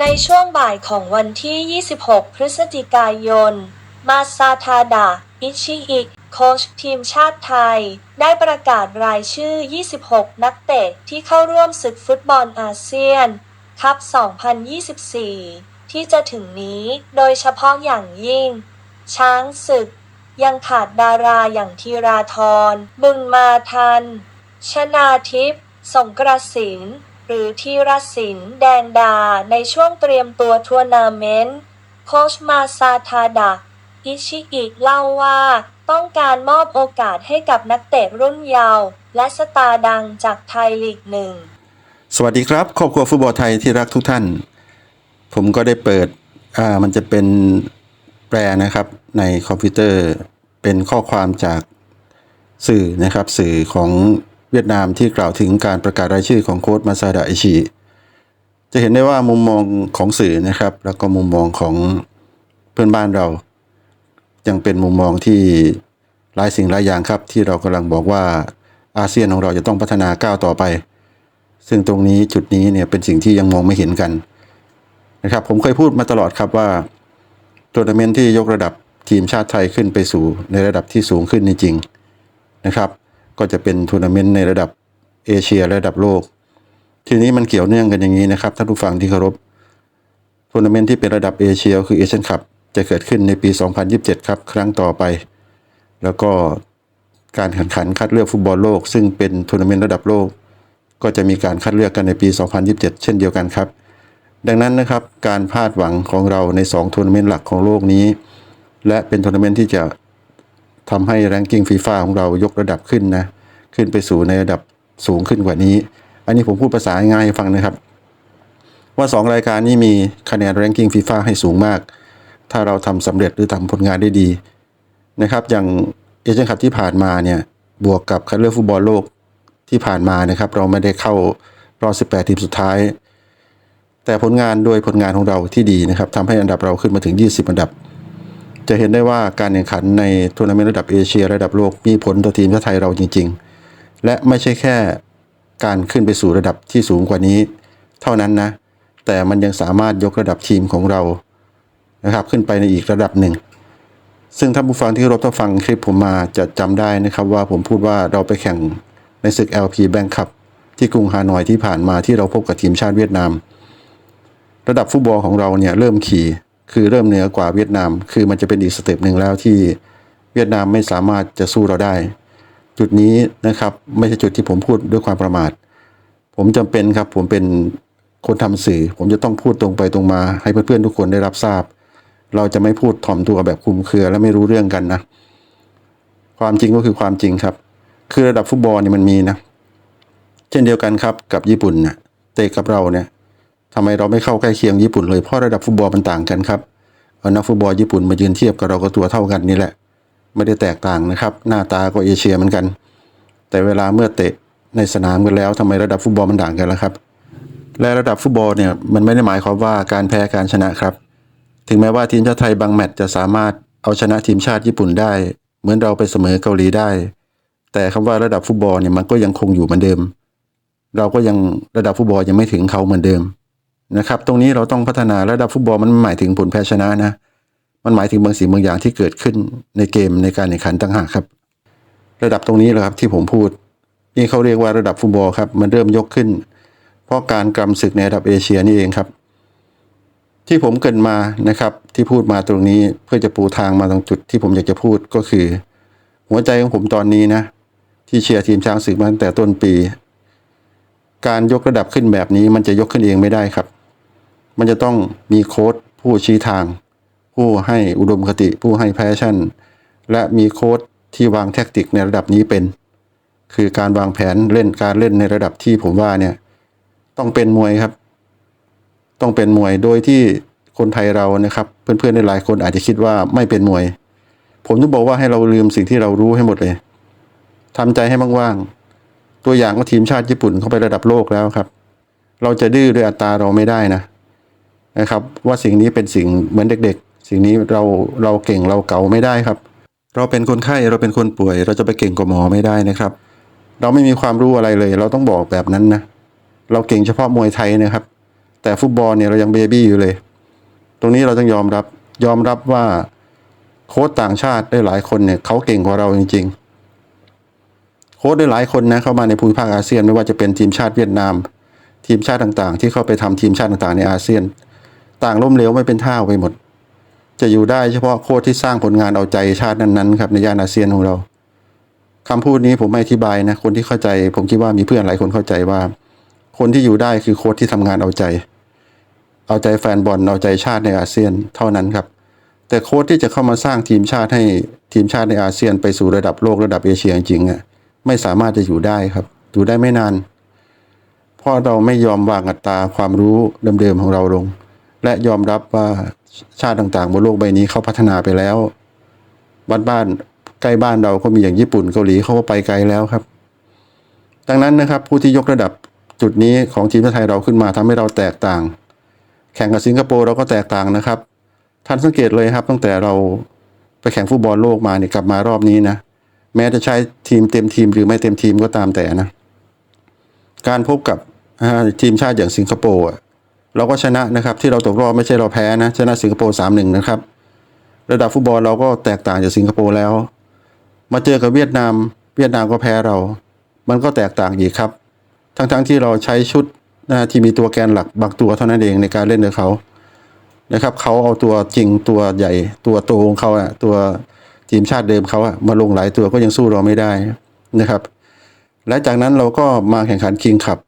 ในช่วงบ่ายของวันที่ 26 พฤศจิกายน มาซาทาดะ อิชิอิโค้ชทีมชาติไทย ได้ประกาศรายชื่อ 26 นักเตะที่เข้าร่วมศึกฟุตบอลอาเซียน คัพ 2024 ที่จะถึงนี้โดยเฉพาะอย่างยิ่ง ช้างศึก ยังขาดดาราอย่างธีราธรบุญมาทัน ชนาทิพย์สงกระสิน รือธีรศิลป์แดงดาในช่วงเตรียมตัวทัวร์นาเมนต์ โคชมาซาทาดะอิชิอิเล่าว่า ต้องการมอบโอกาสให้กับนักเตะรุ่นเยาว์และสตาร์ดังจากไทยลีกหนึ่ง สวัสดีครับ ครอบครัวฟุตบอลไทยที่รักทุกท่าน ผมก็ได้เปิด อ่า มันจะเป็นแปลนะครับในคอมพิวเตอร์เป็นข้อความจากสื่อนะครับ สื่อของ เวียดนามที่กล่าวถึงการประกาศรายชื่อของโค้ชมาซาดะอิชิจะเห็นได้ว่ามุมมองของสื่อนะครับ แล้วก็มุมมองของเพื่อนบ้านเรา ยังเป็นมุมมองที่หลายสิ่งหลายอย่างครับ ที่เรากำลังบอกว่าอาเซียนของเราจะต้องพัฒนาก้าวต่อไป ซึ่งตรงนี้จุดนี้เนี่ยเป็นสิ่งที่ยังมองไม่เห็นกันนะครับผมเคยพูดมาตลอดครับว่าทัวร์นาเมนต์ที่ยกระดับทีมชาติไทยขึ้นไปสู่ในระดับที่สูงขึ้นจริงๆนะครับ ก็จะเป็นทัวร์นาเมนต์ในระดับเอเชียและระดับโลก ทีนี้มันเกี่ยวเนื่องกันอย่างนี้นะครับท่านผู้ฟังที่เคารพทัวร์นาเมนต์ที่เป็นระดับเอเชียคือเอเชียนคัพจะเกิดขึ้นในปี 2027 ครับ ครั้งต่อไป แล้วก็การแข่งขันคัดเลือกฟุตบอลโลก ซึ่งเป็นทัวร์นาเมนต์ระดับโลก ก็จะมีการคัดเลือกกันในปี 2027 เช่นเดียวกันครับ ดังนั้นนะครับการพลาดหวังของเราใน2ทัวร์นาเมนต์หลักของโลกนี้ และเป็นทัวร์นาเมนต์ที่จะ ทำให้แรงกิ้งฟีฟ่าของเรายกระดับขึ้นนะขึ้นไปสู่ในระดับสูงขึ้นกว่านี้ อันนี้ผมพูดภาษาง่ายให้ฟังนะครับ ว่า 2 รายการนี้มีคะแนนแรงกิ้งฟีฟ่าให้สูงมาก ถ้าเราทำสำเร็จหรือทำผลงานได้ดีนะครับอย่างเอเชียนคัพที่ผ่านมาเนี่ยบวกกับคัดเลือกฟุตบอลโลกที่ผ่านมานะครับ เราไม่ได้เข้ารอบ 18 ทีมสุดท้าย แต่ผลงานโดยผลงานของเราที่ดีนะครับทำให้อันดับเราขึ้นมาถึง 20 อันดับ จะเห็นได้ว่าการแข่งขันในทัวร์นาเมนต์ระดับเอเชียระดับโลกมีผลต่อทีมชาติไทยเราจริง ๆ และไม่ใช่แค่การขึ้นไปสู่ระดับที่สูงกว่านี้ เท่านั้นนะ แต่มันยังสามารถยกระดับทีมของเรานะครับขึ้นไปในอีกระดับหนึ่ง ซึ่งท่านผู้ฟังที่เคารบถ้าฟังคลิปผมมาจะจำได้นะครับว่าผมพูดว่าเราไปแข่งในศึก LP Bank Cup ที่กรุงฮานอยที่ผ่านมาที่เราพบกับทีมชาติเวียดนาม ระดับฟุตบอลของเราเนี่ยเริ่มขี่ คือเริ่มเหนือกว่าเวียดนาม คือมันจะเป็นอีกสเต็ปหนึ่งแล้วที่เวียดนามไม่สามารถจะสู้เราได้ จุดนี้นะครับไม่ใช่จุดที่ผมพูดด้วยความประมาท ผมจำเป็นครับผมเป็นคนทำสื่อ ผมจะต้องพูดตรงไปตรงมา ให้เพื่อนๆทุกคนได้รับทราบ เราจะไม่พูดถ่อมตัวแบบคุมเครือและไม่รู้เรื่องกันนะ ความจริงก็คือความจริงครับ คือระดับฟุตบอลเนี่ยมันมีนะ เช่นเดียวกันครับกับญี่ปุ่นนะเตะกับเราเนี่ย ทำไมเราไม่เข้าใกล้เคียงญี่ปุ่นเลยเพราะระดับฟุตบอลมันต่างกันครับเอานักฟุตบอลญี่ปุ่นมายืนเทียบกับเราก็ตัวเท่ากันนี่แหละ ไม่ได้แตกต่างนะครับ หน้าตาก็เอเชียเหมือนกัน แต่เวลาเมื่อเตะในสนามกันแล้วทำไมระดับฟุตบอลมันต่างกันล่ะครับ และระดับฟุตบอลเนี่ยมันไม่ได้หมายความว่าการแพ้การชนะครับ ถึงแม้ว่าทีมชาติไทยบางแมตช์จะสามารถเอาชนะทีมชาติญี่ปุ่นได้ เหมือนเราไปเสมอเกาหลีได้ แต่คำว่าระดับฟุตบอลเนี่ยมันก็ยังคงอยู่เหมือนเดิม เราก็ยังระดับฟุตบอลยังไม่ถึงเขาเหมือนเดิม นะครับ ตรงนี้เราต้องพัฒนาระดับฟุตบอลมันหมายถึงผลแพ้ชนะนะ มันหมายถึงบางสิ่งบางอย่างที่เกิดขึ้นในเกมในการแข่งขันต่างหากครับ ระดับตรงนี้แหละครับที่ผมพูดนี่เขาเรียกว่าระดับฟุตบอลครับมันเริ่มยกขึ้น เพราะการกำศึกในระดับเอเชียนี่เองครับ ที่ผมเกินมานะครับที่พูดมาตรงนี้เพื่อจะปูทางมาตรงจุดที่ผมอยากจะพูดก็คือ หัวใจของผมตอนนี้นะที่เชียร์ทีมช้างศึกมาตั้งแต่ต้นปี การยกระดับขึ้นแบบนี้มันจะยกขึ้นเองไม่ได้ครับ มันจะต้องมีโค้ดผู้ชี้ทาง ผู้ให้อุดมคติ ผู้ให้แพชชั่น และมีโค้ดที่วางแทคติกในระดับนี้เป็น คือการวางแผนเล่นการเล่นในระดับที่ผมว่าเนี่ยต้องเป็นมวยครับ ต้องเป็นมวยโดยที่คนไทยเรานะครับ เพื่อนๆในหลายคนอาจจะคิดว่าไม่เป็นมวย ผมต้องบอกว่าให้เราลืมสิ่งที่เรารู้ให้หมดเลยทำใจให้ว่างๆตัวอย่างก็ทีมชาติญี่ปุ่นเข้าไประดับโลกแล้วครับ เราจะดื้อด้วยอัตราเราไม่ได้นะ นะครับ ว่าสิ่งนี้เป็นสิ่งเหมือนเด็ก ๆ สิ่งนี้เราเราเก่งเราเก่าไม่ได้ครับ เราเป็นคนไข้เราเป็นคนป่วย เราจะไปเก่งกว่าหมอไม่ได้นะครับ เราไม่มีความรู้อะไรเลย เราต้องบอกแบบนั้นนะเราเก่งเฉพาะมวยไทยนะครับ แต่ฟุตบอลเนี่ยเรายังเบบี้อยู่เลย ตรงนี้เราต้องยอมรับยอมรับว่าโค้ชต่างชาติได้หลายคนเนี่ยเขาเก่งกว่าเราจริง ๆ โค้ชได้หลายคนนะเข้ามาในภูมิภาคอาเซียนไม่ว่าจะเป็นทีมชาติเวียดนาม ทีมชาติต่างๆ ที่เข้าไปทำทีมชาติต่างๆ ในอาเซียน ต่างล้มเหลวไม่เป็นท่าไปหมด จะอยู่ได้เฉพาะโค้ชที่สร้างผลงานเอาใจชาตินั้นๆครับในย่านอาเซียนของเราคำพูดนี้ผมไม่อธิบายนะคนที่เข้าใจ ผมคิดว่ามีเพื่อนหลายคนเข้าใจว่า คนที่อยู่ได้คือโค้ชที่ทำงานเอาใจ เอาใจแฟนบอลเอาใจชาติในอาเซียนเท่านั้นครับ แต่โค้ชที่จะเข้ามาสร้างทีมชาติให้ทีมชาติในอาเซียนไปสู่ระดับโลกระดับเอเชียจริงๆอะไม่สามารถจะอยู่ได้ครับ อยู่ได้ไม่นานเพราะเราไม่ยอมวางอัตราความรู้เดิมๆของเราลง และยอมรับว่าชาติต่างๆบนโลกใบนี้เขาพัฒนาไปแล้วบ้านบ้านใกล้บ้านเราก็มีอย่างญี่ปุ่นเกาหลีเขาก็ไปไกลแล้วครับ ดังนั้นนะครับผู้ที่ยกระดับจุดนี้ของทีมชาติไทยเราขึ้นมาทำให้เราแตกต่าง แข่งกับสิงคโปร์เราก็แตกต่างนะครับ ท่านสังเกตเลยครับ ตั้งแต่เราไปแข่งฟุตบอลโลกมาเนี่ยกลับมารอบนี้นะแม้จะใช้ทีมเต็มทีมหรือไม่เต็มทีมก็ตามแต่นะ การพบกับทีมชาติอย่างสิงคโปร์อะ เราก็ชนะนะครับ ที่เราตกรอบไม่ใช่เราแพ้นะ ชนะสิงคโปร์สามหนึ่งนะครับ ระดับฟุตบอลเราก็แตกต่างจากสิงคโปร์แล้ว มาเจอกับเวียดนาม เวียดนามก็แพ้เรา มันก็แตกต่างอีกครับ ทั้งๆที่เราใช้ชุดนะที่มีตัวแกนหลักบางตัวเท่านั้นเองในการเล่นกับเขานะครับเขาเอาตัวจริงตัวใหญ่ตัวโตของเขาอะตัวทีมชาติเดิมเขาอะมาลงหลายตัวก็ยังสู้เราไม่ได้นะครับ และจากนั้นเราก็มาแข่งขันคิงคับ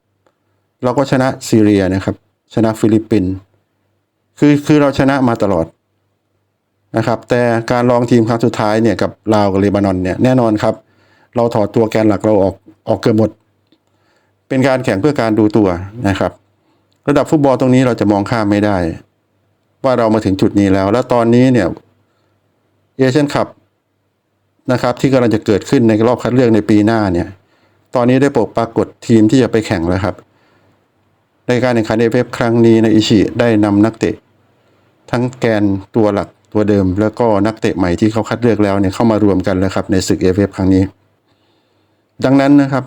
เราก็ชนะซีเรียนะครับ ชนะฟิลิปปินส์คือคือเราชนะมาตลอดนะครับ แต่การลองทีมครั้งสุดท้ายเนี่ยกับลาวกับเลบานอนเนี่ยแน่นอนครับ เราถอดตัวแกนหลักเราออกออกเกือบหมด เป็นการแข่งเพื่อการดูตัวนะครับ ระดับฟุตบอลตรงนี้เราจะมองข้ามไม่ได้ ว่าเรามาถึงจุดนี้แล้ว แล้วตอนนี้เนี่ยเอเชียนคัพนะครับที่กำลังจะเกิดขึ้นในรอบคัดเลือกในปีหน้าเนี่ย ตอนนี้ได้ปรากฏทีมที่จะไปแข่งแล้วครับ ในการแข่งขันเอฟครั้งนี้ในอิชิได้นำนักเตะ ทั้งแกนตัวหลักตัวเดิม แล้วก็นักเตะใหม่ที่เขาคัดเลือกแล้วเนี่ยเข้ามารวมกันแล้วครับในศึกเอฟครั้งนี้ ดังนั้นนะครับ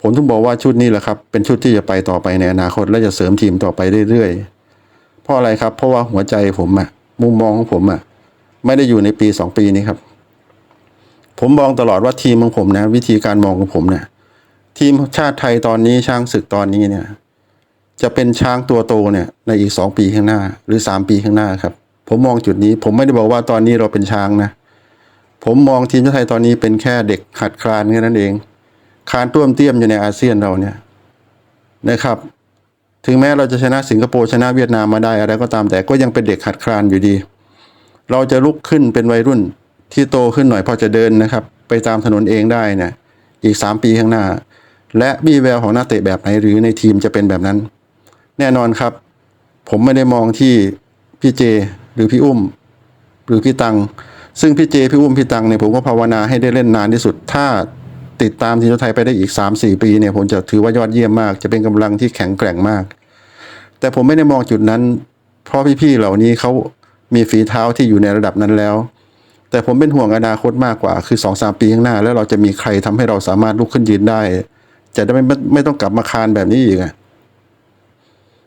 ผมถึงบอกว่าชุดนี้แหละครับเป็นชุดที่จะไปต่อไปในอนาคต และจะเสริมทีมต่อไปเรื่อยๆเพราะอะไรครับ เพราะว่าหัวใจผมอะมุมมองของผมอะไม่ได้อยู่ในปีสองปีนี้ครับ ผมมองตลอดว่าทีมของผมนะ วิธีการมองของผมเนี่ยทีมชาติไทยตอนนี้ช้างศึกตอนนี้เนี่ย จะเป็นช้างตัวโตเนี่ยในอีกสองปีข้างหน้า หรือสามปีข้างหน้าครับผมมองจุดนี้ ผมไม่ได้บอกว่าตอนนี้เราเป็นช้างนะผมมองทีมชาติไทยตอนนี้เป็นแค่เด็กหัดคลานแค่นั้นเองคานต้วมเตี้ยมอยู่ในอาเซียนเราเนี่ยนะครับ ถึงแม้เราจะชนะสิงคโปร์ชนะเวียดนามมาได้อะไรก็ตามแต่ก็ยังเป็นเด็กหัดคลานอยู่ดี เราจะลุกขึ้นเป็นวัยรุ่นที่โตขึ้นหน่อยพอจะเดินนะครับ ไปตามถนนเองได้เนี่ยอีกสามปีข้างหน้า และมีแววของนักเตะแบบไหนหรือในทีมจะเป็นแบบนั้น แน่นอนครับ ผมไม่ได้มองที่พี่เจ หรือพี่อุ้ม หรือพี่ตัง ซึ่งพี่เจ พี่อุ้มพี่ตังเนี่ยผมก็ภาวนาให้ได้เล่นนานที่สุด ถ้าติดตามทีมชาติไทยไปได้อีก 3-4 ปีเนี่ยผมจะถือว่ายอดเยี่ยมมาก จะเป็นกำลังที่แข็งแกร่งมาก แต่ผมไม่ได้มองจุดนั้น เพราะพี่ๆเหล่านี้เขามีฝีเท้าที่อยู่ในระดับนั้นแล้ว แต่ผมเป็นห่วงอนาคตมากกว่า คือสองสามปีข้างหน้า แล้วเราจะมีใครทำให้เราสามารถลุกขึ้นยืนได้ จะได้ไม่ไม่ไม่ต้องกลับมาคานแบบนี้อีกอะ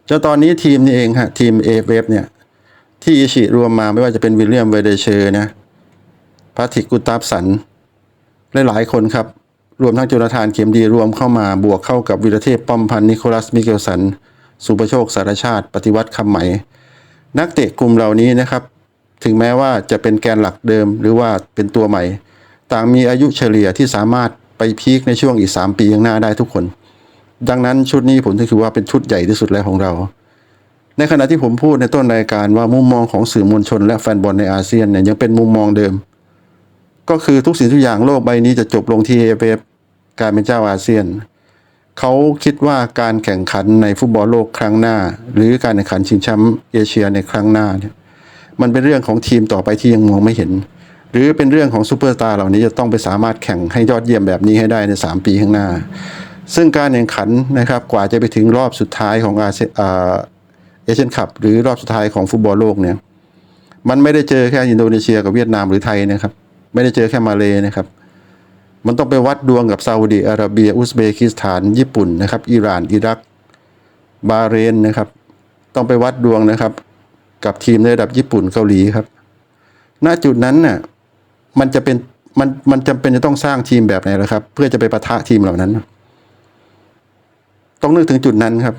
จนตอนนี้ทีมนี่เองฮะทีมเอฟเฟเนี่ย ที่อิชิรวมมาไม่ว่าจะเป็นวิลเลียมเวเดเชอร์นะพาทิกกุตาบสันหลายๆคนครับ รวมทั้งจุลธานเข็มดีรวมเข้ามาบวกเข้ากับวิรเทพป้อมพันธ์นิโคลัสมิเกลสัน สุประโชคสารชาติ ปฏิวัติคำไหม นักเตะกลุ่มเหล่านี้นะครับ ถึงแม้ว่าจะเป็นแกนหลักเดิมหรือว่าเป็นตัวใหม่ ต่างมีอายุเฉลี่ยที่สามารถไปพีคในช่วงอีก 3 ปีข้างหน้าได้ทุกคน ดังนั้นชุดนี้ผมถือว่าเป็นชุดใหญ่ที่สุดแล้วของเรา ในขณะที่ผมพูดในต้นรายการว่ามุมมองของสื่อมวลชน และแฟนบอลในอาเซียนเนี่ยยังเป็นมุมมองเดิม ก็คือทุกสิ่งทุกอย่างโลกใบนี้จะจบลงที่เอฟเอฟการเป็นเจ้าอาเซียน เขาคิดว่าการแข่งขันในฟุตบอลโลกครั้งหน้า หรือการแข่งขันชิงแชมป์เอเชียในครั้งหน้าเนี่ยมันเป็นเรื่องของทีมต่อไปที่ยังมองไม่เห็น หรือเป็นเรื่องของซูเปอร์สตาร์เหล่านี้จะต้องไปสามารถแข่งให้ยอดเยี่ยมแบบนี้ให้ได้ใน 3 ปีข้างหน้า ซึ่งการแข่งขันนะครับกว่าจะไปถึงรอบสุดท้ายของอาเซียนอ่าเอเชียนคัพหรือรอบสุดท้ายของฟุตบอลโลกเนี่ยมันไม่ได้เจอแค่อินโดนีเซียกับเวียดนามหรือไทยนะครับ ไม่ได้เจอแค่มาเลนะครับ มันต้องไปวัดดวงกับซาอุดีอาระเบีย อุซเบกิสถาน ญี่ปุ่นนะครับอิหร่านอิรัก บาเรนนะครับ ต้องไปวัดดวงนะครับ กับทีมในระดับญี่ปุ่นเกาหลีครับ ณจุดนั้นน่ะมันจะเป็นมันมันจำเป็นจะต้องสร้างทีมแบบไหนล่ะครับ เพื่อจะไปปะทะทีมเหล่านั้น ต้องนึกถึงจุดนั้นครับ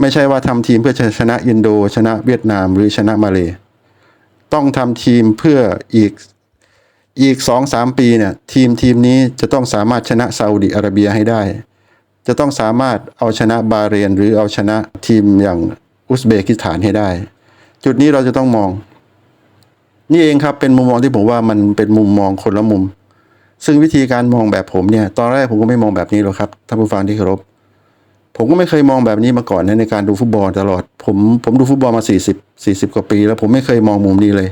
ไม่ใช่ว่าทำทีมเพื่อชนะอินโด ชนะเวียดนาม หรือชนะมาเลต้องทำทีมเพื่ออีกอีกสองสามปีเนี่ยทีมทีมนี้จะต้องสามารถชนะซาอุดิอาระเบียให้ได้ จะต้องสามารถเอาชนะบาเรน หรือเอาชนะทีมอย่างอุซเบกิสถานให้ได้ จุดนี้เราจะต้องมอง นี่เองครับเป็นมุมมองที่ผมว่ามันเป็นมุมมองคนละมุม ซึ่งวิธีการมองแบบผมเนี่ย ตอนแรกผมก็ไม่มองแบบนี้หรอกครับท่านผู้ฟังที่เคารพ ผมก็ไม่เคยมองแบบนี้มาก่อนนะในการดูฟุตบอลตลอด ผมผมดูฟุตบอลมา 40 40 กว่าปี แล้วผมไม่เคยมองมุมนี้เลย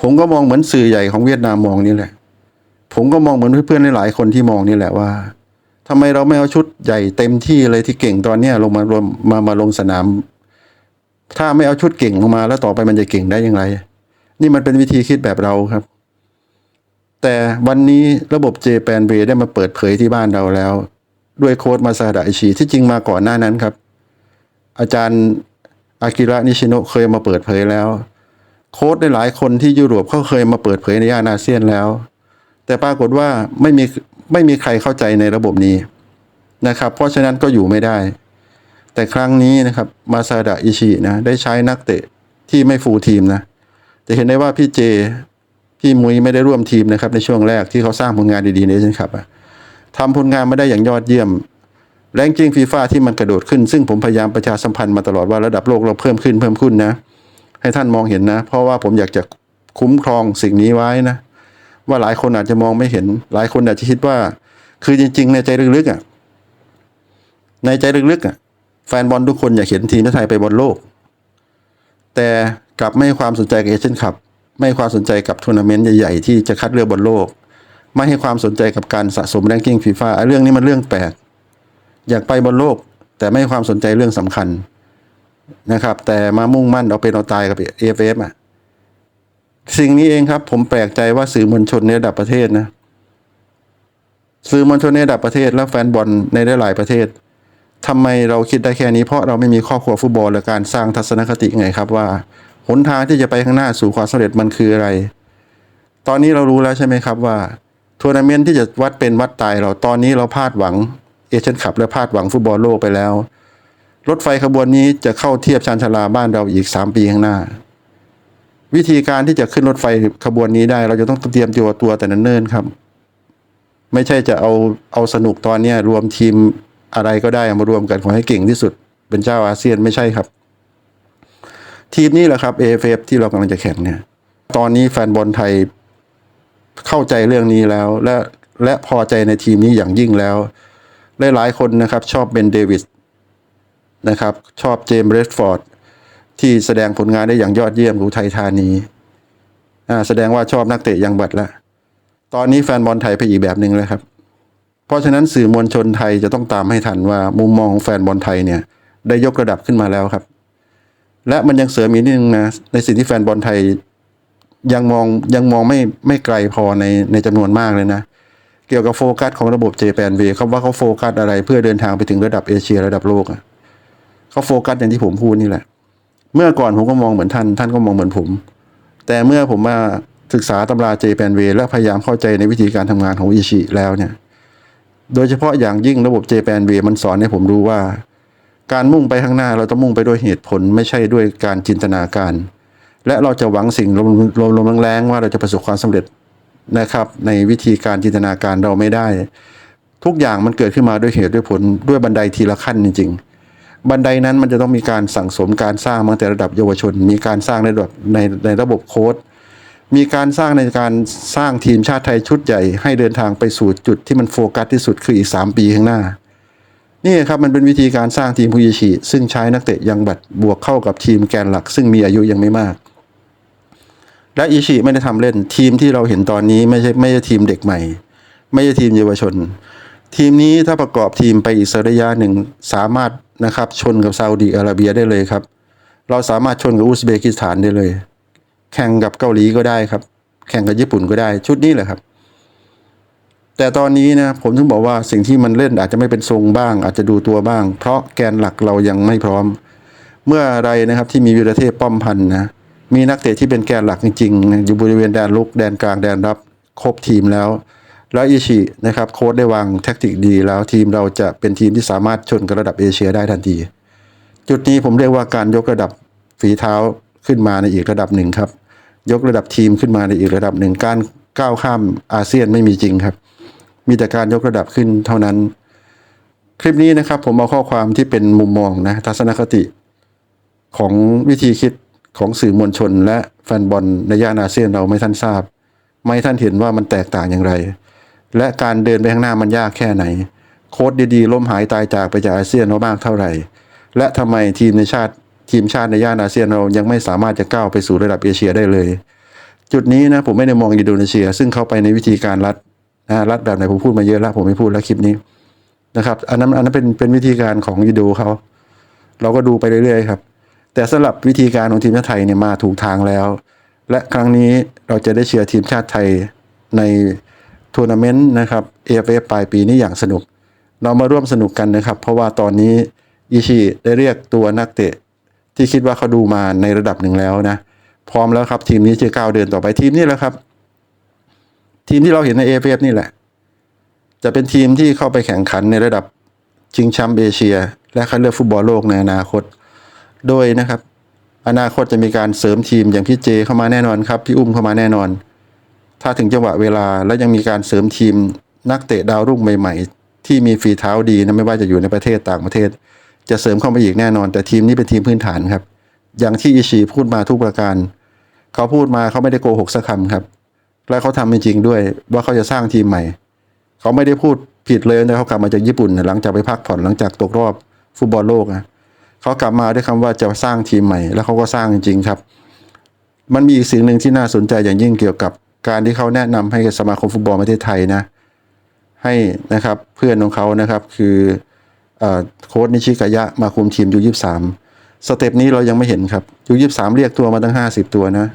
ผมก็มองเหมือนสื่อใหญ่ของเวียดนามมองนี่แหละ ผมก็มองเหมือนเพื่อนๆหลายคนที่มองนี่แหละว่าทำไมเราไม่เอาชุดใหญ่เต็มที่เลยที่เก่งตอนเนี้ยลงมารวมมามาลงสนาม ถ้าไม่เอาชุดเก่งลงมา แล้วต่อไปมันจะเก่งได้อย่างไร นี่มันเป็นวิธีคิดแบบเราครับ แต่วันนี้ระบบเจแปนเวได้มาเปิดเผยที่บ้านเราแล้ว ด้วยโค้ดมาซาดะอิชิที่จริงมาก่อนหน้านั้นครับ อาจารย์อากิระนิชิโนะเคยมาเปิดเผยแล้ว โค้ดในหลายคนที่ยุโรปเขาเคยมาเปิดเผยในย่านอาเซียนแล้ว แต่ปรากฏว่าไม่มีไม่มีใครเข้าใจในระบบนี้นะครับ เพราะฉะนั้นก็อยู่ไม่ได้ แต่ครั้งนี้นะครับมาซาดะอิชินะได้ใช้นักเตะที่ไม่ฟูลทีมนะจะเห็นได้ว่าพี่เจพี่มุ้ยไม่ได้ร่วมทีมนะครับในช่วงแรกที่เขาสร้างผลงานดีๆในเอเชียนคัพอะ ทำผลงานมาได้อย่างยอดเยี่ยม แรงกิ้งฟีฟ่าที่มันกระโดดขึ้น ซึ่งผมพยายามประชาสัมพันธ์มาตลอดว่าระดับโลกเราเพิ่มขึ้นเพิ่มขึ้นนะ ให้ท่านมองเห็นนะ เพราะว่าผมอยากจะคุ้มครองสิ่งนี้ไว้นะ ว่าหลายคนอาจจะมองไม่เห็น หลายคนอาจจะคิดว่า คือจริง ๆ ในใจลึกๆอะในใจลึกๆอะแฟนบอลทุกคนอยากเห็นทีมชาติไทยไปบอลโลก แต่กลับไม่ให้ความสนใจกับเอเชียนคัพไม่ความสนใจกับทัวร์นาเมนต์ใหญ่ ๆ ที่จะคัดเลือกบอลโลก ไม่ให้ความสนใจกับการสะสมแรงกิ้งฟีฟ่าเรื่องนี้มันเรื่องแปลกอยากไปบอลโลกแต่ไม่ให้ความสนใจเรื่องสำคัญนะครับ แต่มามุ่งมั่นเอาเป็นเอาตายกับเอฟเอฟอะสิ่งนี้เองครับ ผมแปลกใจว่าสื่อมวลชนในระดับประเทศนะสื่อมวลชนในระดับประเทศ และแฟนบอลในหลายประเทศทำไมเราคิดได้แค่นี้เพราะเราไม่มีครอบครัวฟุตบอลและการสร้างทัศนคติไงครับว่าหนทางที่จะไปข้างหน้าสู่ความสำเร็จมันคืออะไร ตอนนี้เรารู้แล้วใช่ไหมครับว่า ทัวร์นาเมนต์ที่จะวัดเป็นวัดตายเราตอนนี้เราพลาดหวังเอเชียนคัพและพลาดหวังฟุตบอลโลกไปแล้ว รถไฟขบวนนี้จะเข้าเทียบชานชาลาบ้านเราอีกสามปีข้างหน้า วิธีการที่จะขึ้นรถไฟขบวนนี้ได้ เราจะต้องเตรียมตัวตัวแต่เนิ่นครับ ไม่ใช่จะเอาเอาสนุกตอนนี้รวมทีมอะไรก็ได้มารวมกันขอให้เก่งที่สุด เป็นเจ้าอาเซียนไม่ใช่ครับ ทีมนี้แหละครับ AFF ที่เรากำลังจะแข่งเนี่ย ตอนนี้แฟนบอลไทย เข้าใจเรื่องนี้แล้ว และและพอใจในทีมนี้อย่างยิ่งแล้ว หลายๆคนนะครับชอบเบนเดวิสนะครับชอบเจมส์เรดฟอร์ดที่แสดงผลงานได้อย่างยอดเยี่ยมของไทยธานีอ่าแสดงว่าชอบนักเตะยังบัดละตอนนี้แฟนบอลไทยไปอีกแบบหนึ่งเลยครับ เพราะฉะนั้นสื่อมวลชนไทยจะต้องตามให้ทันว่ามุมมองของแฟนบอลไทยเนี่ยได้ยกระดับขึ้นมาแล้วครับ และมันยังเสริมอีกนิดนึงนะในสิ่งที่แฟนบอลไทย ยังมองยังมองไม่ไม่ไกลพอในในจำนวนมากเลยนะ เกี่ยวกับโฟกัสของระบบ JPN V เขาว่าเขาโฟกัสอะไรเพื่อเดินทางไปถึงระดับเอเชียระดับโลกอะเขาโฟกัสอย่างที่ผมพูดนี่แหละ เมื่อก่อนผมก็มองเหมือนท่าน ท่านก็มองเหมือนผม แต่เมื่อผมมาศึกษาตำรา JPN V และพยายามเข้าใจในวิธีการทำงานของอิชิแล้วเนี่ย โดยเฉพาะอย่างยิ่งระบบ JPN V มันสอนให้ผมรู้ว่า การมุ่งไปข้างหน้าเราต้องมุ่งไปด้วยเหตุผลไม่ใช่ด้วยการจินตนาการ และเราจะหวังสิ่งลมๆแรงๆว่าเราจะประสบความสำเร็จนะครับ ในวิธีการจินตนาการเราไม่ได้ ทุกอย่างมันเกิดขึ้นมาด้วยเหตุด้วยผลด้วยบันไดทีละขั้นจริง ๆ บันไดนั้นมันจะต้องมีการสั่งสมการสร้างมาตั้งแต่ระดับเยาวชน มีการสร้างในระดับในในระบบโค้ดมีการสร้างในการสร้างทีมชาติไทยชุดใหญ่ ให้เดินทางไปสู่จุดที่มันโฟกัสที่สุดคืออีก 3 ปีข้างหน้านี่ครับมันเป็นวิธีการสร้างทีมผู้ยิชิซึ่งใช้นักเตะยังบัดบวกเข้ากับทีมแกนหลัก ซึ่งมีอายุยังไม่มาก และอิชิไม่ได้ทำเล่น ทีมที่เราเห็นตอนนี้ไม่ใช่ไม่ใช่ทีมเด็กใหม่ ไม่ใช่ทีมเยาวชน ทีมนี้ถ้าประกอบทีมไปอีกระยะหนึ่งสามารถนะครับชนกับซาอุดีอาระเบียได้เลยครับ เราสามารถชนกับอุซเบกิสถานได้เลย แข่งกับเกาหลีก็ได้ครับ แข่งกับญี่ปุ่นก็ได้ชุดนี้แหละครับ แต่ตอนนี้นะผมถึงบอกว่าสิ่งที่มันเล่นอาจจะไม่เป็นทรงบ้าง อาจจะดูตัวบ้าง เพราะแกนหลักเรายังไม่พร้อม เมื่อไรนะครับที่มีวีรเทพป้อมพันนะ มีนักเตะที่เป็นแกนหลักจริงๆ อยู่บริเวณแดนลุกแดนกลางแดนรับครบทีมแล้ว แล้วอิชินะครับโค้ชได้วางแท็กติกดีแล้วทีมเราจะเป็นทีมที่สามารถชนกับระดับเอเชียได้ทันที จุดนี้ผมเรียกว่าการยกระดับฝีเท้าขึ้นมาในอีกระดับหนึ่งครับ ยกระดับทีมขึ้นมาในอีกระดับหนึ่งการก้าวข้ามอาเซียนไม่มีจริงครับ มีแต่การยกระดับขึ้นเท่านั้น คลิปนี้นะครับผมเอาข้อความที่เป็นมุมมองนะทัศนคติของวิธีคิด ของสื่อมวลชน และแฟนบอลในย่านอาเซียนเราไม่ท่านทราบ ไม่ท่านเห็นว่ามันแตกต่างอย่างไร และการเดินไปข้างหน้ามันยากแค่ไหน โค้ดดีๆ ล้มหายตายจากไปจากอาเซียนเรามากเท่าไหร่ และทำไมทีมในชาติทีมชาติในย่านอาเซียนเรายังไม่สามารถจะก้าวไปสู่ระดับเอเชียได้เลย จุดนี้นะผมไม่ได้มองอินโดนีเซีย ซึ่งเขาไปในวิธีการรัดนะรัดแบบไหนผมพูดมาเยอะแล้วผมไม่พูดแล้วคลิปนี้นะครับ อันนั้นอันนั้นเป็นเป็นวิธีการของอินโดเขาเราก็ดูไปเรื่อยๆครับ แต่สำหรับวิธีการของทีมชาติไทยเนี่ยมาถูกทางแล้ว และครั้งนี้เราจะได้เชียร์ทีมชาติไทยในทัวร์นาเมนต์นะครับ AFF ปลายปีนี้อย่างสนุก เรามาร่วมสนุกกันนะครับ เพราะว่าตอนนี้อิชิได้เรียกตัวนักเตะ ที่คิดว่าเขาดูมาในระดับหนึ่งแล้วนะ พร้อมแล้วครับ ทีมนี้จะก้าวเดินต่อไปทีมนี้แหละครับ ทีมที่เราเห็นใน AFF นี่แหละ จะเป็นทีมที่เข้าไปแข่งขันในระดับชิงแชมป์เอเชีย และคัดเลือกฟุตบอลโลกในอนาคต โดยนะครับ อนาคตจะมีการเสริมทีมอย่างพี่เจเข้ามาแน่นอนครับ พี่อุ้มเข้ามาแน่นอน ถ้าถึงจังหวะเวลาแล้วยังมีการเสริมทีมนักเตะดาวรุ่งใหม่ ๆ ที่มีฝีเท้าดีนะไม่ว่าจะอยู่ในประเทศต่างประเทศ จะเสริมเข้ามาอีกแน่นอน แต่ทีมนี้เป็นทีมพื้นฐานครับ อย่างที่อิชิพูดมาทุกประการ เขาพูดมาเขาไม่ได้โกหกสักคำครับ และเขาทำจริงๆด้วย ว่าเขาจะสร้างทีมใหม่ เขาไม่ได้พูดผิดเลยนะเขากลับมาจากญี่ปุ่น หลังจากไปพักผ่อนหลังจากตกรอบฟุตบอลโลกนะ เขากลับมาด้วยคำว่าจะสร้างทีมใหม่ แล้วเขาก็สร้างจริงๆครับ มันมีอีกสิ่งหนึ่งที่น่าสนใจอย่างยิ่งเกี่ยวกับการที่เขาแนะนำให้สมาคมฟุตบอลประเทศไทยนะ ให้นะครับเพื่อนของเขานะครับคือโค้ชนิชิกายะมาคุมทีมยูยี่สามสเต็ปนี้เรายังไม่เห็นครับยูยี่สามเรียกตัวมาตั้งห้าสิบตัวนะ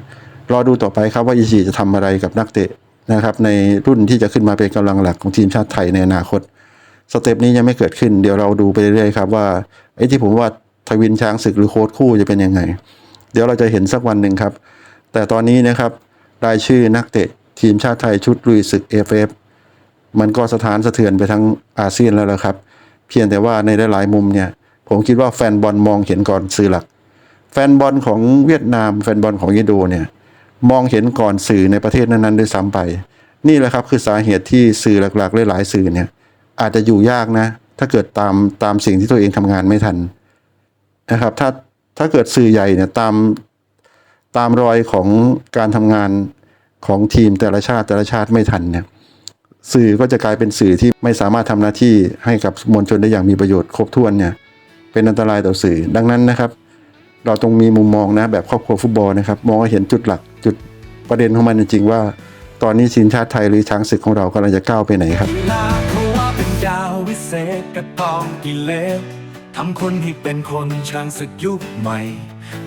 รอดูต่อไปครับว่าอิชิจะทำอะไรกับนักเตะนะครับ ในรุ่นที่จะขึ้นมาเป็นกำลังหลักของทีมชาติไทยในอนาคต สเต็ปนี้ยังไม่เกิดขึ้น เดี๋ยวเราดูไปเรื่อยๆครับว่าไอ้ที่ผมว่า ทวินช้างศึกหรือโค้ชคู่จะเป็นยังไง เดี๋ยวเราจะเห็นสักวันหนึ่งครับ แต่ตอนนี้นะครับรายชื่อนักเตะทีมชาติไทยชุดลุยศึก AFF มันก็สถานสะเทือนไปทั้งอาเซียนแล้วละครับ เพียงแต่ว่าในหลายๆมุมเนี่ย ผมคิดว่าแฟนบอลมองเห็นก่อนสื่อหลัก แฟนบอลของเวียดนาม แฟนบอลของอินโดเนี่ยมองเห็นก่อนสื่อในประเทศนั้นๆด้วยซ้ำไป นี่แหละครับคือสาเหตุที่สื่อหลักๆหลายๆสื่อเนี่ยอาจจะอยู่ยากนะ ถ้าเกิดตามตามสิ่งที่ตัวเองทำงานไม่ทัน นะครับถ้าถ้าเกิดสื่อใหญ่เนี่ยตามตามรอยของการทำงานของทีมแต่ละชาติแต่ละชาติไม่ทันเนี่ยสื่อก็จะกลายเป็นสื่อที่ไม่สามารถทำหน้าที่ให้กับมวลชนได้อย่างมีประโยชน์ครบถ้วนเนี่ยเป็นอันตรายต่อสื่อ ดังนั้นนะครับ เราต้องมีมุมมองนะแบบครอบครัวฟุตบอลนะครับมองเห็นจุดหลักจุดประเด็นของมันจริงๆว่า ตอนนี้ทีมชาติไทยหรือช้างศึกของเรากำลังจะก้าวไปไหนครับ ทำคนให้เป็นคนช้างศึกยุคใหม่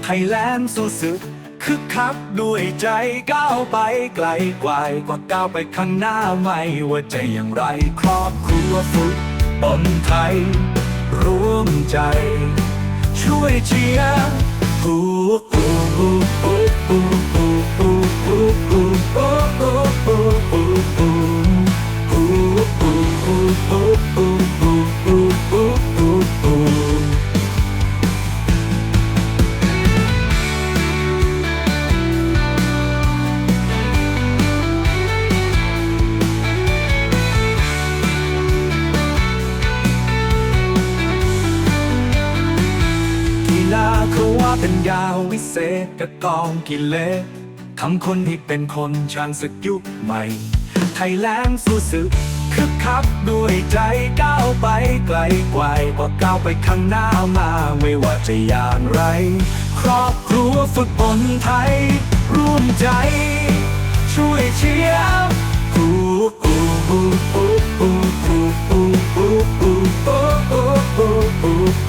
ไทยแลนด์สู้ศึกคึกคักด้วยใจก้าวไปไกลกว่ากว่าก้าวไปข้างหน้าไม่ว่าจะอย่างไรครอบครัวฟุตบอลไทย ร่วมใจ ช่วยเชียร์ฮู้ฮู้ฮู้ฮู้ฮู้ฮู้ฮู้ฮู้ฮู้ฮู้ ยาววิเศษกระกองกิเลสทำคนให้เป็นคนช้างศึกยุคใหม่ ไทยแลนด์สู้ศึกคึกคักด้วยใจก้าวไปไกลกว่ากว่าก้าวไปข้างหน้ามาไม่ว่าจะอย่างไร ครอบครัวฟุตบอลไทย ร่วมใจ ช่วยเชียร์ฮู้ฮู้ฮู้ฮู้ฮู้ฮู้ฮู้ฮู้ฮู้ฮู้